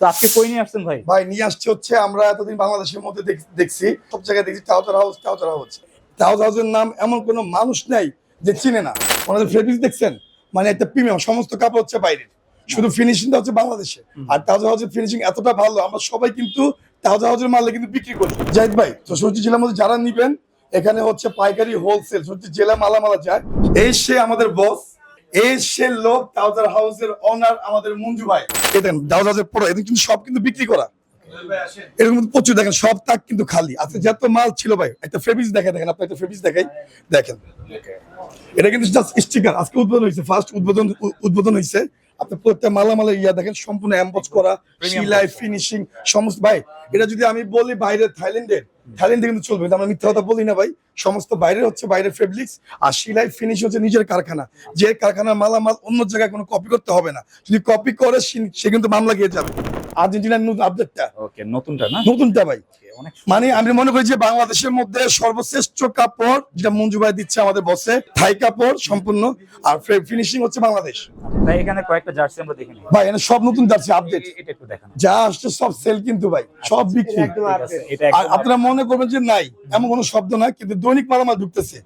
তো আজকে কই নিয়ে আসছেন ভাই? ভাই নিয়ে আসছে হচ্ছে আমরা এতদিন বাংলাদেশের মধ্যে দেখছি সব জায়গায় দেখছি টাউটার হাউস টাউটার হাউস টাউটার হাউসের নাম এমন কোনো মানুষ নাই যে চিনে না। ওনাদের দেখছেন? মানে একটা প্রিমিয়াম সমস্ত কাপড় হচ্ছে বাইরের। শুধু ফিনিশিংটা হচ্ছে বাংলাদেশে আর টাউজার হাউসের ফিনিশিং এতটা ভালো আমরা সবাই কিন্তু টাউজার হাউসের মালে কিন্তু বিক্রি করি। জাহিদ ভাই তো সত্যি জেলার মধ্যে যারা নিবেন এখানে হচ্ছে পাইকারি হোলসেল সত্যি জেলা মালামালা যায় এই সে আমাদের বস এই সে লোক হাউসের অনার আমাদের মঞ্জু ভাই। দেখেন কিন্তু সব কিন্তু বিক্রি করা। এরকম প্রচুর দেখেন সব তাক কিন্তু খালি। আজকে যত মাল ছিল ভাই একটা দেখেন আপনি একটা ফেব্রিক্স দেখাই দেখেন। এটা কিন্তু জাস্ট স্টিকার আজকে উদ্বোধন হয়েছে ফার্স্ট উদ্বোধন উদ্বোধন হয়েছে। আপনি প্রত্যেক মালামালে ইয়া দেখেন সম্পূর্ণ এম্বস করা সিলাই ফিনিশিং সমস্ত ভাই এটা যদি আমি বলি বাইরে থাইল্যান্ডের থাইল্যান্ডে কিন্তু চলবে। আমরা মিথ্যা কথা বলি না ভাই। সমস্ত বাইরের হচ্ছে বাইরের ফেব্রিক্স আর সিলাই ফিনিশ হচ্ছে নিজের কারখানা। যে কারখানার মালামাল অন্য জায়গায় কোনো কপি করতে হবে না। যদি কপি করে সে কিন্তু মামলা গিয়ে যাবে। আর্জেন্টিনার নতুন আপডেটটা ওকে নতুনটা না? নতুনটা ভাই। মানে আমি মনে করি যে বাংলাদেশের মধ্যে সর্বশ্রেষ্ঠ কাপড় যেটা মঞ্জু ভাই দিচ্ছে আমাদের বসে থাই কাপড় সম্পূর্ণ। আর ফিনিশিং হচ্ছে বাংলাদেশ। ভাই এখানে কয়েকটা জার্সি আমরা দেখে ভাই এখানে সব নতুন যাচ্ছে আপডেট এটা একটু দেখান। যা আসছে সব সেল কিন্তু ভাই সব বিক্রি। আছে, এটা আর আপনারা মনে করবেন যে নাই এমন কোনো শব্দ না কিন্তু দৈনিক মালামাল ঢুকতেছে।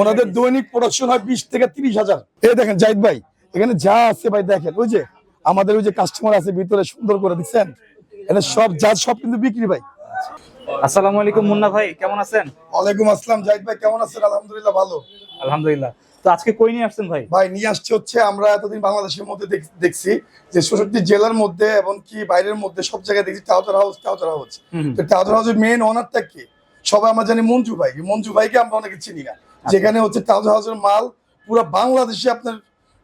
ওনাদের দৈনিক প্রোডাকশন হয় বিশ থেকে তিরিশ হাজার। এই দেখেন জাহিদ ভাই এখানে যা আছে ভাই দেখেন ওই যে আমাদের ওই যে কাস্টমার আছে ভিতরে সুন্দর করে দিচ্ছেন। এটা সব যা সব কিন্তু বিক্রি ভাই। আসসালামু আলাইকুম মুন্না ভাই কেমন আছেন? ওয়ালাইকুম আসসালাম জাহিদ ভাই কেমন আছেন? আলহামদুলিল্লাহ ভালো। আলহামদুলিল্লাহ। তো আজকে কই নিয়ে আসছেন ভাই? ভাই নিয়ে আসছে হচ্ছে আমরা এতদিন বাংলাদেশের মধ্যে দেখছি যে ষষ্ঠী জেলার মধ্যে এবং কি বাইরের মধ্যে সব জায়গায় দেখছি টাউটার হাউস টাউটার হাউস। তো টাউটার হাউসের মেন ওনারটা কি? সবাই আমরা জানি মঞ্জু ভাই। মঞ্জু ভাইকে আমরা অনেকে চিনি না। যেখানে হচ্ছে টাউটার হাউসের মাল পুরো বাংলাদেশে আপনার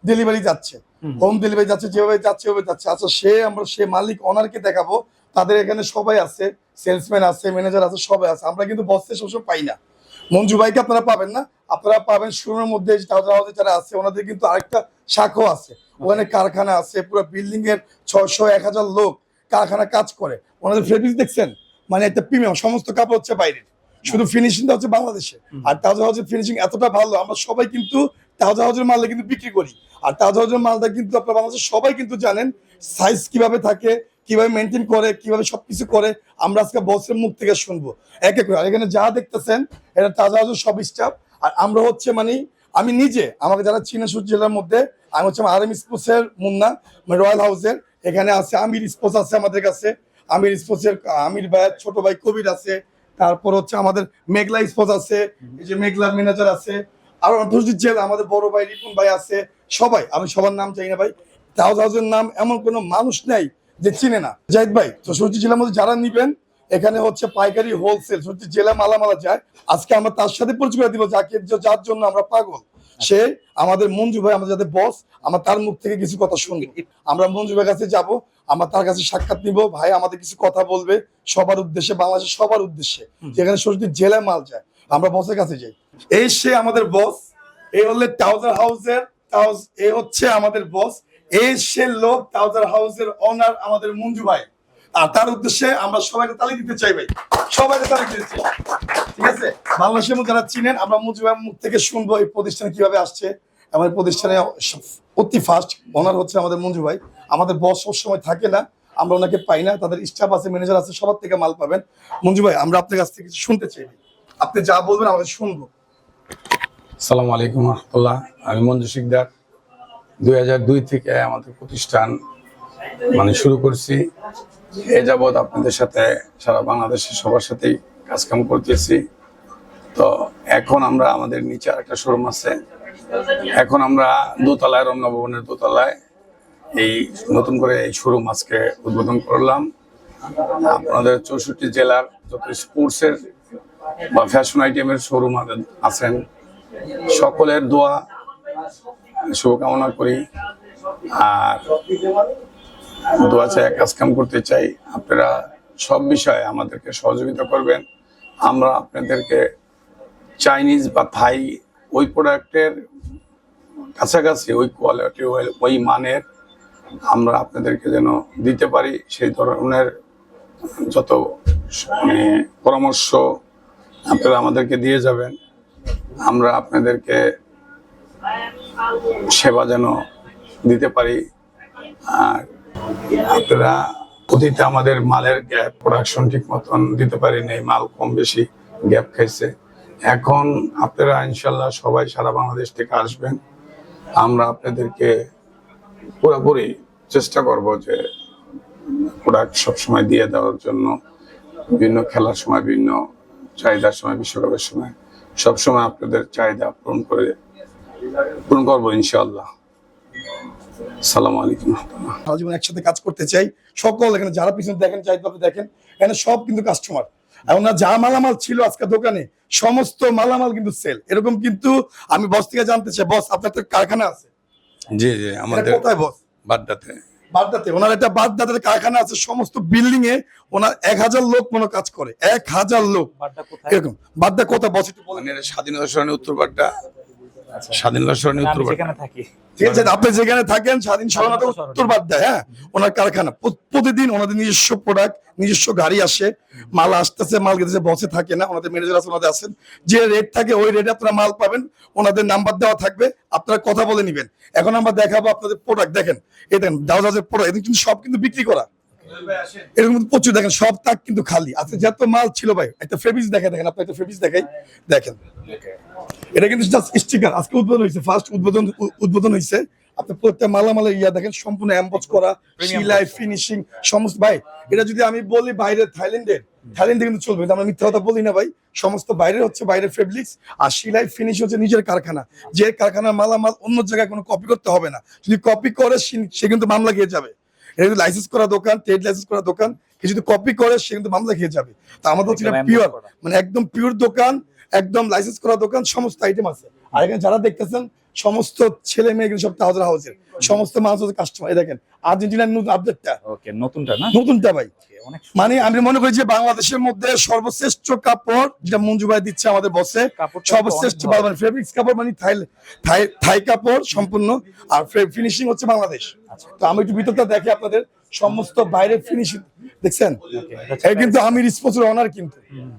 ডেলিভারি যাচ্ছে। হুম। ডেলিভারি যাচ্ছে যেভাবে যাচ্ছে ওভাবে যাচ্ছে। আচ্ছা সে আমরা সে মালিক ওনারকে দেখাবো। তাদের এখানে সবাই আছে সেলসম্যান আছে ম্যানেজার আছে সবাই আছে। আমরা কিন্তু বসতে সবসময় পাই না। মঞ্জু ভাইকে আপনারা পাবেন না। আপনারা পাবেন শোরুমের মধ্যে যারা আছে ওনাদের কিন্তু আরেকটা শাখা আছে। ওখানে কারখানা আছে পুরো বিল্ডিং এর ছয়শো এক হাজার লোক কারখানা কাজ করে। ওনাদের ফেব্রিক্স দেখছেন? মানে একটা প্রিমিয়াম সমস্ত কাপড় হচ্ছে বাইরের। শুধু ফিনিশিংটা হচ্ছে বাংলাদেশে। আর টাউজার হাউসের ফিনিশিং এতটা ভালো আমরা সবাই কিন্তু টাউজার হাউসের মালটা কিন্তু বিক্রি করি। আর টাউজার হাউসের মালটা কিন্তু আপনার বাংলাদেশের সবাই কিন্তু জানেন সাইজ কীভাবে থাকে, কীভাবে মেনটেন করে, কীভাবে সবকিছু করে। আমরা আজকে বসের মুখ থেকে শুনব। এক এক এখানে যা দেখতেছেন, এটা টাউজার হাউসের সব স্টাফ আর আমরা হচ্ছে মানে আমি নিজে, আমাকে যারা চীনা সূর্য জেলার মধ্যে, আমি হচ্ছে আর এম স্পোর্টসের মুন্না মানে রয়্যাল হাউসের। এখানে আছে আমির স্পোর্টস আছে আমাদের কাছে। আমির স্পোর্টসের, আমির ভাই, ছোট ভাই কবির আছে। তারপর হচ্ছে আমাদের মেঘলা স্পোর্টস আছে। এই যে মেঘলার ম্যানেজার আছে। আর প্রসিদ্ধ জেলা আমাদের বড় ভাই রিপুন ভাই আছে সবাই আমি সবার নাম চাই না ভাই। টাউজ নাম এমন কোনো মানুষ নেই যে চিনে না। জাহিদ ভাই তো সত্যি জেলার মধ্যে যারা নিবেন এখানে হচ্ছে পাইকারি হোলসেল সত্যি জেলা মালামালা যায়। আজকে আমরা তার সাথে পরিচয় করে দিব যাকে যার জন্য আমরা পাগল। সে আমাদের মঞ্জু ভাই আমাদের যাতে বস আমরা তার মুখ থেকে কিছু কথা শুনব। আমরা মঞ্জু ভাইয়ের কাছে যাব আমরা তার কাছে সাক্ষাৎ নিব ভাই আমাদের কিছু কথা বলবে সবার উদ্দেশ্যে বাংলাদেশের সবার উদ্দেশ্যে। যেখানে সত্যি জেলা মাল যায়। আমরা বসের কাছে যাই। এই সে আমাদের বস এই হলে টাউজার হাউসের এই হচ্ছে আমাদের বস এই সে লোক টাউজার হাউসের অনার আমাদের মঞ্জু ভাই। আর তার উদ্দেশ্যে আমরা সবাইকে তালি দিতে চাই ভাই। সবাইকে তালি দিতে চাই। ঠিক আছে? বাংলাদেশের মধ্যে যারা চিনেন, আমরা মঞ্জু ভাইয়ের মুখ থেকে শুনব এই প্রতিষ্ঠানে কীভাবে আসছে। আমার প্রতিষ্ঠানে অতি ফার্স্ট ওনার হচ্ছে আমাদের মঞ্জু ভাই। আমাদের বস সবসময় থাকে না, আমরা ওনাকে পাই না। তাদের স্টাফ আছে ম্যানেজার আছে, সবার থেকে মাল পাবেন। মঞ্জু ভাই, আমরা আপনার কাছ থেকে কিছু শুনতে চাই। আপনি যা বলবেন আমাদের শুনব। সালাম আলাইকুম রহমতুল্লাহ। আমি মঞ্জু শিকদার। দুই হাজার দুই থেকে আমাদের প্রতিষ্ঠান মানে শুরু করছি। এ যাবৎ আপনাদের সাথে সারা বাংলাদেশের সবার সাথেই কাজকাম করতেছি। তো এখন আমরা আমাদের নিচে একটা শোরুম আছে। এখন আমরা দোতলায়, রমনা ভবনের দোতলায় এই নতুন করে এই শোরুম আজকে উদ্বোধন করলাম। আপনাদের চৌষট্টি জেলার যত স্পোর্টসের বা ফ্যাশন আইটেমের শোরুম আছেন। সকলের দোয়া, শুভকামনা করি। আর দোয়া চাই কাজ কাম করতে চাই। আপনারা সব বিষয়ে আমাদেরকে সহযোগিতা করবেন। আমরা আপনাদেরকে চাইনিজ বা থাই ওই প্রোডাক্টের কাছাকাছি, ওই কোয়ালিটি ওই মানের আমরা আপনাদেরকে যেন দিতে পারি। সেই ধরনের যত মানে পরামর্শ আপনারা আমাদেরকে দিয়ে যাবেন। আমরা আপনাদেরকে সেবা যেন দিতে পারি। আর আপনারা অতীতে আমাদের মালের গ্যাপ প্রোডাকশন ঠিক মতন দিতে পারি নাই মাল কম বেশি গ্যাপ খাইছে। এখন আপনারা ইনশাল্লাহ সবাই সারা বাংলাদেশ থেকে আসবেন। আমরা আপনাদেরকে পুরোপুরি চেষ্টা করব যে প্রোডাক্ট সবসময় দিয়ে দেওয়ার জন্য, বিভিন্ন খেলার সময়, বিভিন্ন চাহিদার সময় বিশ্বকাপের সময়। সবসময় আপনাদের চাহিদা পূরণ করে পূরণ করব ইনশাল্লাহ সালাম আলাইকুম সারা জীবন একসাথে কাজ করতে চাই। সকল এখানে যারা পিছনে দেখেন আপনি দেখেন এখানে সব কিন্তু কাস্টমার এখন যা মালামাল ছিল আজকে দোকানে সমস্ত মালামাল কিন্তু সেল এরকম কিন্তু আমি বস থেকে জানতে চাই বস আপনার তো কারখানা আছে। জি জি আমাদের কোথায় বস বাড্ডাতে। বাড্ডাতে ওনার একটা বাড্ডাতে কারখানা আছে সমস্ত বিল্ডিং এ ওনার এক হাজার লোক মনে কাজ করে এক হাজার লোক। এরকম বাড্ডা কোথায়? বস মানে স্বাধীনতা সরণি উত্তর বাড্ডা স্বাধীনতা সরণি উত্তর বাড্ডা থাকি। ঠিক আছে আপনি যেখানে থাকেন স্বাধীন সরণাতে স্বাধীনতা সরণি। উত্তর বাড্ডা হ্যাঁ? ওনার কারখানা। প্রতিদিন ওনাদের নিজস্ব প্রোডাক্ট নিজস্ব গাড়ি আসে মাল আসতেছে মাল গেতেছে বসে থাকে না ওনাদের ম্যানেজার আছে ওনাদের আছেন যে রেট থাকে ওই রেটে আপনারা মাল পাবেন ওনাদের নাম্বার দেওয়া থাকবে আপনারা কথা বলে নিবেন। এখন আমরা দেখাবো আপনাদের প্রোডাক্ট দেখেন এই দেখেন দাওয়াজের প্রোডাক্ট কিন্তু সব কিন্তু বিক্রি করা। এরকম প্রচুর দেখেন সব তাক কিন্তু খালি। আজকে যত মাল ছিল ভাই একটা ফেব্রিক্স দেখে দেখেন আপনি একটা ফেব্রিক্স দেখাই দেখেন। এটা কিন্তু জাস্ট স্টিকার আজকে উদ্বোধন হয়েছে ফার্স্ট উদ্বোধন উদ্বোধন হয়েছে। আপনি প্রত্যেক মালামালে ইয়া দেখেন সম্পূর্ণ করা সিলাই ফিনিশিং সমস্ত ভাই এটা যদি আমি বলি বাইরে থাইল্যান্ডের থাইল্যান্ডে কিন্তু চলবে আমরা মিথ্যা কথা বলি না ভাই। সমস্ত হচ্ছে বাইরের ফেব্রিক্স আর সিলাই ফিনিশ হচ্ছে নিজের কারখানা। যে কারখানার মালামাল অন্য জায়গায় কোনো কপি করতে হবে না। যদি কপি করে সে- কিন্তু মামলা খেয়ে যাবে। এটা কিন্তু লাইসেন্স করা দোকান ট্রেড লাইসেন্স করা দোকান কেউ যদি কপি করে সে কিন্তু মামলা খেয়ে যাবে। তা আমাদের হচ্ছে পিওর মানে একদম পিওর দোকান একদম লাইসেন্স করা দোকান সমস্ত আইটেম আছে। আর এখানে যারা দেখতেছেন সমস্ত ছেলে মেয়ে সব তাহাজরা হাউসের সমস্ত মানুষ হচ্ছে কাস্টমার এই দেখেন আর্জেন্টিনার নতুন আপডেটটা ওকে নতুনটা না? নতুনটা ভাই। মানে আমি মনে করি যে বাংলাদেশের মধ্যে সর্বশ্রেষ্ঠ কাপড় যেটা মঞ্জু ভাই দিচ্ছে আমাদের বসে সর্বশ্রেষ্ঠ মানে ফেব্রিক্স কাপড় মানে থাই থাই কাপড় সম্পূর্ণ। আর ফিনিশিং হচ্ছে বাংলাদেশ। আচ্ছা। তো আমি একটু ভিতরটা দেখি আপনাদের সমস্ত বাইরের ফিনিশিং দেখছেন? কিন্তু আমি রিসপন্সিবল অনার কিন্তু।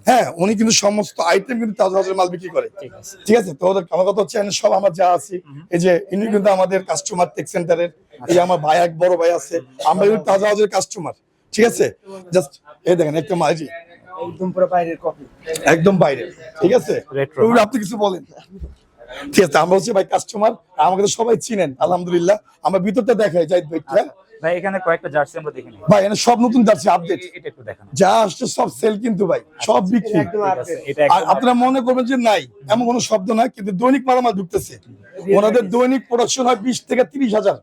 হ্যাঁ উনি কিন্তু সমস্ত আইটেম কিন্তু তাজা মাল বিক্রি করে। ঠিক আছে। ঠিক আছে তো ওদের আমার কথা হচ্ছে সব আমার যা আছি। এই যে ইনি কিন্তু আমাদের কাস্টমার টেক সেন্টারের এই আমার ভাই এক বড় ভাই আছে। আমরা কিন্তু তাজা কাস্টমার ঠিক আছে? জাস্ট এই দেখেন একটা মাঝি একদম পুরো বাইরের কপি একদম বাইরে ঠিক আছে? আপনি কিছু বলেন। ঠিক আছে আমরা হচ্ছে ভাই কাস্টমার আমাকে তো সবাই চিনেন আলহামদুলিল্লাহ। আমরা ভিতরটা দেখাই যাই ভাইটা। ভাই এখানে কয়েকটা জার্সি আমরা দেখে নিই। ভাই এখানে সব নতুন জার্সি আপডেট এটা একটু দেখানো। যা আসছে সব সেল কিন্তু ভাই সব বিক্রি। আর আপনারা মনে করবেন যে নাই এমন কোনো শব্দ না কিন্তু দৈনিক মালামাল ঢুকতেছে। ওনাদের দৈনিক প্রোডাকশন হয় বিশ থেকে তিরিশ হাজার।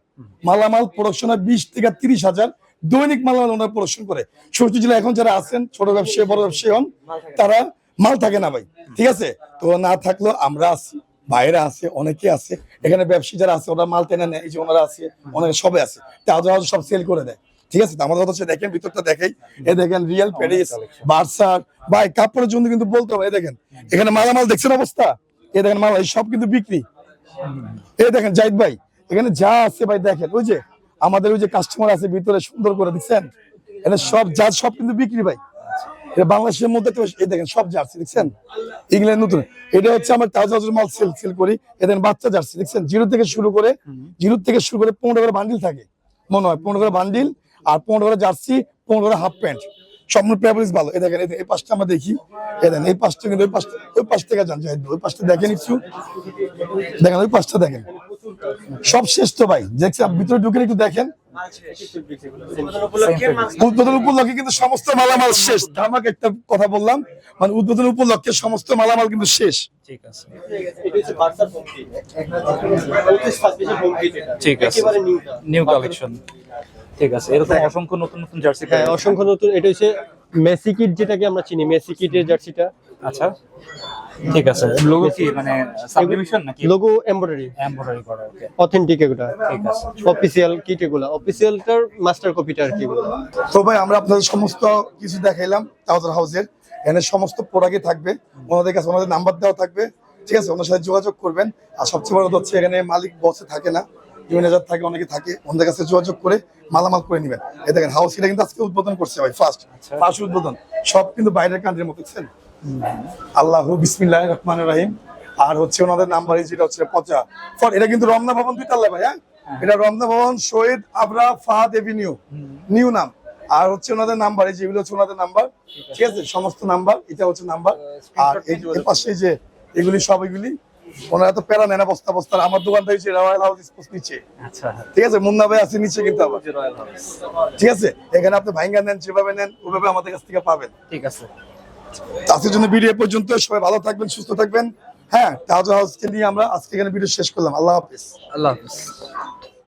মালামাল প্রোডাকশন হয় বিশ থেকে তিরিশ হাজার। দৈনিক মালামাল ওনারা প্রোডাকশন করে। ছোট জেলা এখন যারা আছেন ছোট ব্যবসায়ী বড় ব্যবসায়ী হন তারা মাল থাকে না ভাই। ঠিক আছে? তো না থাকলেও আমরা আছি। বাইরে আছে, অনেকে আছে। এখানে ব্যবসায়ী যারা আছে, ওরা মাল টেনে নেয় যে ওনারা আছে অনেকে সবাই আছে। তাদের সব সেল করে দেয়। ঠিক আছে? আমাদের কথা হচ্ছে, দেখেন ভিতরটা দেখাই। এ দেখেন রিয়েল প্যারিস বার্সার ভাই, কাপড়ের জন্য কিন্তু বলতে হবে দেখেন। এখানে মালামাল দেখছেন অবস্থা? এ দেখেন মাল সব কিন্তু বিক্রি। এই দেখেন, জাহিদ ভাই, এখানে যা আছে ভাই, দেখেন, ওই যে আমাদের ওই যে কাস্টমার আছে, ভিতরে সুন্দর করে দিচ্ছেন। এটা সব যা সব কিন্তু বিক্রি ভাই। এটা বাংলাদেশের মধ্যে এই দেখেন, সব জার্সি, দেখছেন? ইংল্যান্ড নতুন। এটা হচ্ছে আমার তাজা মাল সেল সেল করি। এদের বাচ্চা জার্সি, দেখছেন? জিরো থেকে শুরু করে, জিরো থেকে শুরু করে পনেরো করে বান্ডিল থাকে। মনে হয় পনেরো করে বান্ডিল আর পনেরো করে জার্সি, পনেরো করে হাফ প্যান্ট সম্পূর্ণ প্যাবলিস ভালো। দেখেন, এই পাশটা আমরা দেখি। এই এই পাশটা কিন্তু ওই পাশটা ওই পাশ থেকে যান ওই পাশটা দেখেন একটু। দেখেন, ওই পাশটা দেখেন। সব শেষ তো ভাই। দেখছি ভিতরে ঢুকে একটু দেখেন। উদ্বোধন উপলক্ষে কিন্তু সমস্ত মালামাল শেষ। ধামাক একটা কথা বললাম মানে উদ্বোধন উপলক্ষে সমস্ত মালামাল কিন্তু শেষ। ঠিক আছে। ঠিক নিউ কালেকশন ঠিক আছে। এরকম অসংখ্য নতুন নতুন জার্সি হ্যাঁ অসংখ্য নতুন। এটা হচ্ছে মেসি কিট যেটাকে আমরা চিনি মেসি কিটের জার্সিটা আচ্ছা। ঠিক আছে। লোগো কি মানে নাকি? লোগো এমব্রয়ডারি এমব্রয়ডারি করা ওকে অথেন্টিক এগুলা। ঠিক আছে। অফিসিয়াল কিট এগুলা। অফিসিয়ালটার মাস্টার কপিটা আর কি এগুলো। তো ভাই আমরা আপনাদের সমস্ত কিছু দেখাইলাম তাওয়ার হাউসের এখানে সমস্ত প্রোডাক্টই থাকবে। ওনাদের কাছে ওনাদের নাম্বার দেওয়া থাকবে। ঠিক আছে ওনার সাথে যোগাযোগ করবেন। আর সবচেয়ে বড় কথা হচ্ছে এখানে মালিক বসে থাকে না। ম্যানেজার থাকে অনেকে থাকে। ওনাদের কাছে যোগাযোগ করে মালামাল করে নেবেন। এই দেখেন হাউস এটা কিন্তু আজকে উদ্বোধন করছে ভাই ফার্স্ট ফার্স্ট উদ্বোধন। সব কিন্তু বাইরের কান্ট্রির মতো আল্লাহ বিসমিল্লাহ রহমান রাহিম। আর হচ্ছে ওনাদের নাম্বার যেটা হচ্ছে পচা। ফর এটা কিন্তু রমনা ভবন দুই তাল্লা ভাই হ্যাঁ? এটা রমনা ভবন শহীদ আবরা ফাহাদ এভিনিউ নিউ নাম। আর হচ্ছে ওনাদের নাম্বার এই যেগুলো হচ্ছে ওনাদের নাম্বার ঠিক আছে। সমস্ত নাম্বার এটা হচ্ছে নাম্বার আর এই পাশে যে এগুলি সব এগুলি ওনারা তো প্যারা নেয় না বস্তা বস্তা আমার দোকানটা হচ্ছে রয়্যাল হাউস স্পোর্টস নিচে আচ্ছা। ঠিক আছে? মুন্না ভাই আছে নিচে কিন্তু আবার। ঠিক আছে? এখানে আপনি ভাইঙ্গা নেন যেভাবে নেন ওইভাবে আমাদের কাছ থেকে পাবেন। ঠিক আছে। আজকের জন্য ভিডিও পর্যন্ত সবাই ভালো থাকবেন, সুস্থ থাকবেন। হ্যাঁ তাজ হাউসকে নিয়ে আমরা আজকে এখানে ভিডিও শেষ করলাম। আল্লাহ হাফিজ। আল্লাহ হাফিজ।